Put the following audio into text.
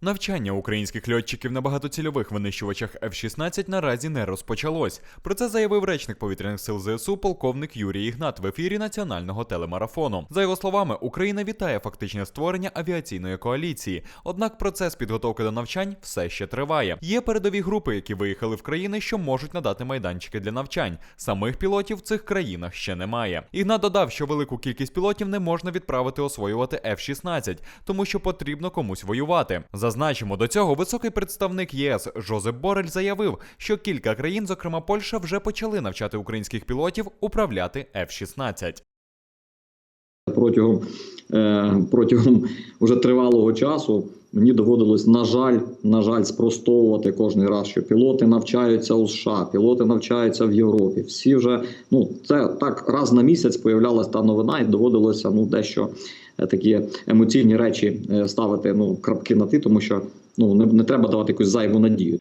Навчання українських льотчиків на багатоцільових винищувачах F-16 наразі не розпочалось. Про це заявив речник повітряних сил ЗСУ полковник Юрій Ігнат в ефірі національного телемарафону. За його словами, Україна вітає фактичне створення авіаційної коаліції. Однак процес підготовки до навчань все ще триває. Є передові групи, які виїхали в країни, що можуть надати майданчики для навчань. Самих пілотів в цих країнах ще немає. Ігнат додав, що велику кількість пілотів не можна відправити освоювати F-16, тому що потрібно комусь воювати. Зазначимо, до цього високий представник ЄС Жозеп Борель заявив, що кілька країн, зокрема Польща, вже почали навчати українських пілотів управляти F-16. протягом, е, протягом уже тривалого часу мені доводилось, на жаль, на жаль, спростовувати кожен раз, що пілоти навчаються у США, пілоти навчаються в Європі. Всі вже ну це так раз на місяць появлялася та новина, і доводилося ну дещо е, такі емоційні речі е, ставити ну крапки на ти, тому що ну не, не треба давати якусь зайву надію.